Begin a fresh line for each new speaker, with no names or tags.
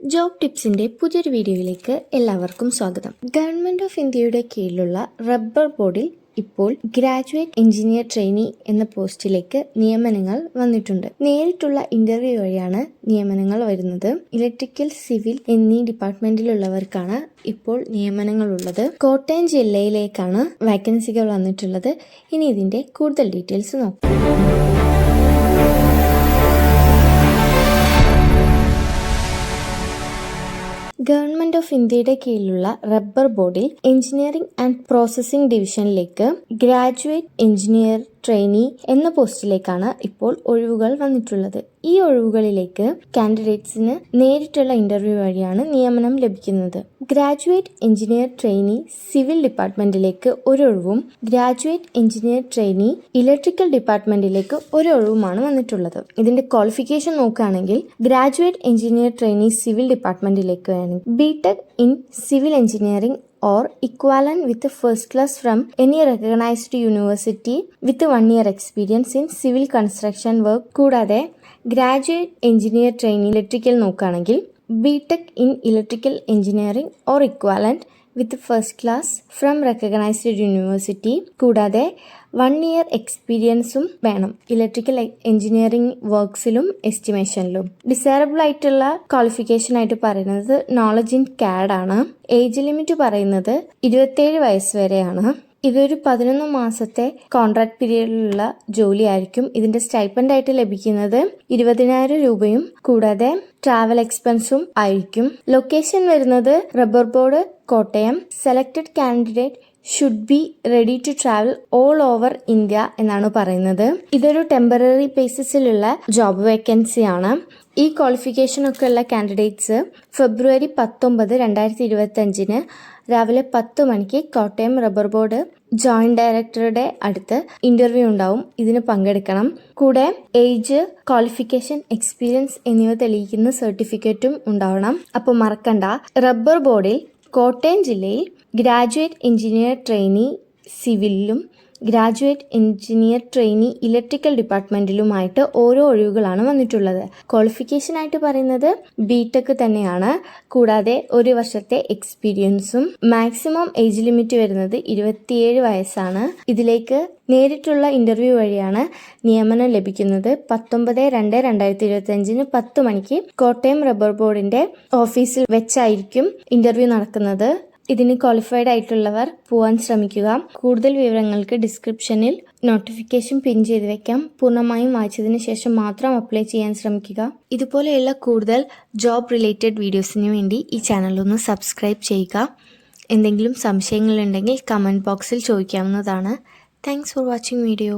Job ടിപ്സിന്റെ പുതിയൊരു വീഡിയോയിലേക്ക് എല്ലാവർക്കും സ്വാഗതം. ഗവൺമെന്റ് ഓഫ് ഇന്ത്യയുടെ കീഴിലുള്ള റബ്ബർ ബോർഡിൽ ഇപ്പോൾ ഗ്രാജുവേറ്റ് എഞ്ചിനീയർ ട്രെയിനി എന്ന പോസ്റ്റിലേക്ക് നിയമനങ്ങൾ വന്നിട്ടുണ്ട്. നേരിട്ടുള്ള ഇന്റർവ്യൂ വഴിയാണ് നിയമനങ്ങൾ വരുന്നത്. ഇലക്ട്രിക്കൽ സിവിൽ എന്നീ ഡിപ്പാർട്ട്മെന്റിലുള്ളവർക്കാണ് ഇപ്പോൾ നിയമനങ്ങൾ ഉള്ളത് കോട്ടയം ജില്ലയിലേക്കാണ് വാക്കൻസികൾ വന്നിട്ടുള്ളത്. ഇനി ഇതിന്റെ കൂടുതൽ ഡീറ്റെയിൽസ് നോക്കാം. ഗവൺമെന്റ് ഓഫ് ഇന്ത്യയുടെ കീഴിലുള്ള റബ്ബർ ബോർഡിൽ എഞ്ചിനീയറിംഗ് ആൻഡ് പ്രോസസ്സിംഗ് ഡിവിഷനിലേക്ക് ഗ്രാജുവേറ്റ് എഞ്ചിനീയർ ട്രെയിനി എന്ന പോസ്റ്റിലേക്കാണ് ഇപ്പോൾ ഒഴിവുകൾ വന്നിട്ടുള്ളത്. ഈ ഒഴിവുകളിലേക്ക് കാൻഡിഡേറ്റ്സിന് നേരിട്ടുള്ള ഇന്റർവ്യൂ വഴിയാണ് നിയമനം ലഭിക്കുന്നത്. ഗ്രാജുവേറ്റ് എഞ്ചിനീയർ ട്രെയിനി സിവിൽ ഡിപ്പാർട്ട്മെന്റിലേക്ക് ഒരു ഒഴിവും ഗ്രാജുവേറ്റ് എഞ്ചിനീയർ ട്രെയിനി ഇലക്ട്രിക്കൽ ഡിപ്പാർട്ട്മെന്റിലേക്ക് ഒരു ഒഴിവുമാണ് വന്നിട്ടുള്ളത്. ഇതിന്റെ ക്വാളിഫിക്കേഷൻ നോക്കുകയാണെങ്കിൽ ഗ്രാജുവേറ്റ് എഞ്ചിനീയർ ട്രെയിനി സിവിൽ ഡിപ്പാർട്ട്മെന്റിലേക്ക് വേണമെങ്കിൽ B tech in civil engineering or equivalent with a first class from any recognized university with one year experience in civil construction work കൂടാതെ graduate engineer training electrical നോക്കുകയാണെങ്കിൽ B tech in electrical engineering or equivalent with first class from recognised university കൂടാതെ one year എക്സ്പീരിയൻസും വേണം. Electrical engineering വർക്ക്സിലും എസ്റ്റിമേഷനിലും desirable ആയിട്ടുള്ള qualification ആയിട്ട് പറയുന്നത് നോളജ് ഇൻ CAD ആണ്. ഏജ് ലിമിറ്റ് പറയുന്നത് ഇരുപത്തേഴ് വയസ്സ് വരെയാണ്. ഇതൊരു പതിനൊന്ന് മാസത്തെ കോൺട്രാക്ട് പീരീഡിലുള്ള ജോലിയായിരിക്കും. ഇതിന്റെ സ്റ്റൈപ്പൻഡ് ആയിട്ട് ലഭിക്കുന്നത് ഇരുപതിനായിരം രൂപയും കൂടാതെ ട്രാവൽ എക്സ്പെൻസും ആയിരിക്കും. ലൊക്കേഷൻ വരുന്നത് rubber board Kottayam selected candidate should be ready to travel all over India എന്നാണ് പറയുന്നത്. ഇതൊരു ടെമ്പററി ബേസിസിലുള്ള ജോബ് വേക്കൻസി ആണ്. ഈ ക്വാളിഫിക്കേഷൻ ഒക്കെ ഉള്ള കാൻഡിഡേറ്റ്സ് ഫെബ്രുവരി പത്തൊമ്പത് രണ്ടായിരത്തി ഇരുപത്തി അഞ്ചിന് രാവിലെ പത്ത് മണിക്ക് കോട്ടയം റബ്ബർ ബോർഡ് ജോയിന്റ് ഡയറക്ടറുടെ അടുത്ത് ഇന്റർവ്യൂ ഉണ്ടാവും. ഇതിന് പങ്കെടുക്കണം. കൂടെ ഏജ് ക്വാളിഫിക്കേഷൻ എക്സ്പീരിയൻസ് എന്നിവ തെളിയിക്കുന്ന സർട്ടിഫിക്കറ്റും ഉണ്ടാവണം. അപ്പോൾ മറക്കണ്ട. റബ്ബർ ബോർഡിൽ കോട്ടയം ജില്ലയിൽ ഗ്രാജുവേറ്റ് എഞ്ചിനീയർ ട്രെയിനി സിവിലിലും ഗ്രാജുവേറ്റ് എഞ്ചിനീയർ ട്രെയിനി ഇലക്ട്രിക്കൽ ഡിപ്പാർട്ട്മെന്റിലുമായിട്ട് ഓരോ ഒഴിവുകളാണ് വന്നിട്ടുള്ളത്. ക്വാളിഫിക്കേഷൻ ആയിട്ട് പറയുന്നത് ബിടെക് തന്നെയാണ്. കൂടാതെ ഒരു വർഷത്തെ എക്സ്പീരിയൻസും മാക്സിമം ഏജ് ലിമിറ്റ് വരുന്നത് ഇരുപത്തിയേഴ് വയസ്സാണ്. ഇതിലേക്ക് നേരിട്ടുള്ള ഇന്റർവ്യൂ വഴിയാണ് നിയമനം ലഭിക്കുന്നത് പത്തൊമ്പത് രണ്ട് രണ്ടായിരത്തി ഇരുപത്തി അഞ്ചിന് പത്ത് മണിക്ക് കോട്ടയം റബ്ബർ ബോർഡിന്റെ ഓഫീസിൽ വെച്ചായിരിക്കും ഇന്റർവ്യൂ നടക്കുന്നത്. ഇതിന് ക്വാളിഫൈഡ് ആയിട്ടുള്ളവർ പോവാൻ ശ്രമിക്കുക. കൂടുതൽ വിവരങ്ങൾക്ക് ഡിസ്ക്രിപ്ഷനിൽ നോട്ടിഫിക്കേഷൻ പിൻ ചെയ്ത് വെക്കാം. പൂർണമായും വായിച്ചതിന് ശേഷം മാത്രം അപ്ലൈ ചെയ്യാൻ ശ്രമിക്കുക. ഇതുപോലെയുള്ള കൂടുതൽ ജോബ് റിലേറ്റഡ് വീഡിയോസിന് വേണ്ടി ഈ ചാനൽ ഒന്ന് സബ്സ്ക്രൈബ് ചെയ്യുക. എന്തെങ്കിലും സംശയങ്ങളുണ്ടെങ്കിൽ കമന്റ് ബോക്സിൽ ചോദിക്കാവുന്നതാണ്. Thanks for watching video